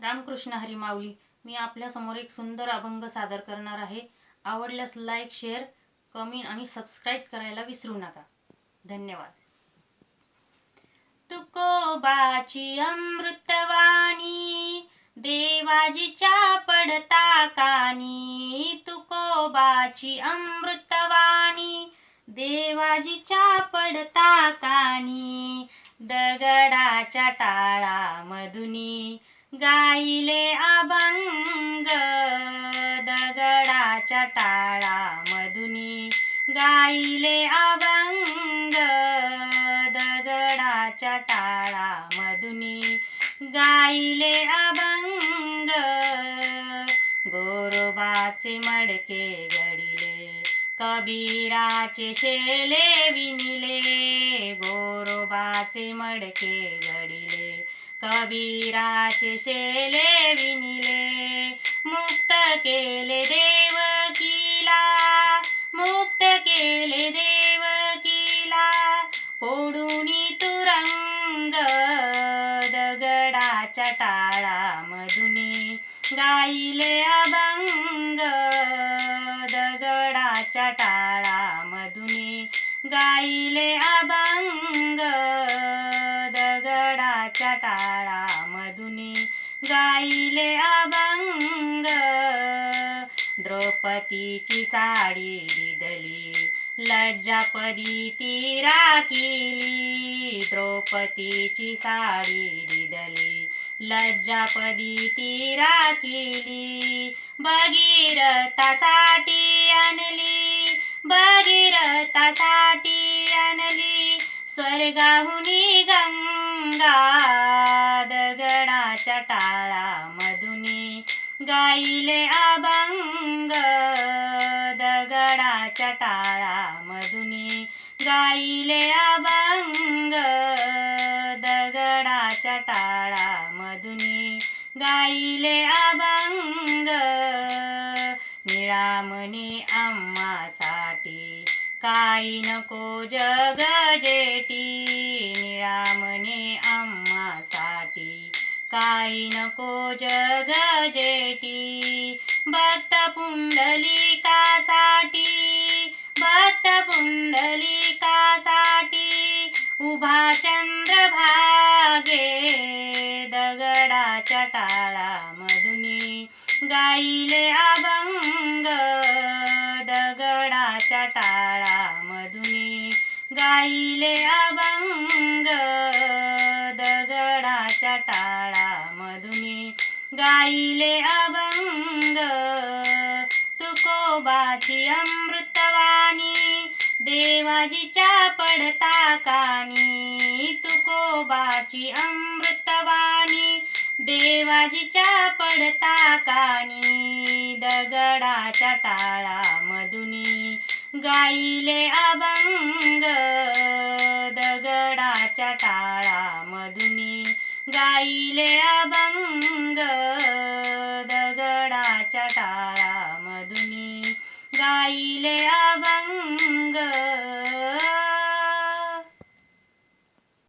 रामकृष्ण हरी माऊली. मी आपल्यासमोर एक सुंदर अभंग सादर करणार आहे. आवडल्यास लाईक शेअर कमेंट आणि सबस्क्राईब करायला विसरू नका. धन्यवाद. तुकोबाची अमृतवाणी देवाजीच्या पडता कानी. तुकोबाची अमृतवाणी देवाजीच्या पडता कानी. दगडाच्या टाळा मधुनी गाईले अभंग दगडाच्या टाळा मधुनी गाईले अभंग दगडाच्या टाळा मधुनी गाईले अभंग गोरोबाचे मडके गडिले कबीराचे शेले विनिले गोरोबाचे मडके गडिले कबीराचे शेले विनिले मुक्त केले देवकीला मुक्त केले देवकीला फोडून तुरंग दगडाच्या टाळा मधुनी गाईले गाईले अभंग. द्रौपदीची साडी दिदली लज्जापदी ती राखिली. द्रौपदीची साडी दिदली लज्जापदी ती राखिली. भगीरथासाठी आणली भगीरथासाठी आणली. स्वर्गाहुनी गंगा टाळा मधुनी गाईले अभंग. दगडाच्या टाळा मधुनी गाईले अभंग. दगडाच्या टाळा मधुनी गाईले अभंग. निळामणी आम्हासाठी काही नको जग जे काही नको जग जेटी भक्त पुंडलिकासाठी भक्त पुंडलिकासाठी उभा चंद्र भागे दगडाच्या टाळामधुनी गाईले अभंग दगडाच्या टाळा मधुनी गाईले गाईले अभंग. तुकोबाची अमृतवाणी. देवाजीच्या पडता कानी तुकोबाची अमृतवाणी. देवाजीच्या पडता कानी दगडाच्या टाळा मधुनी गाईले अभंग. दगडाच्या टाळा मधुनी गाईले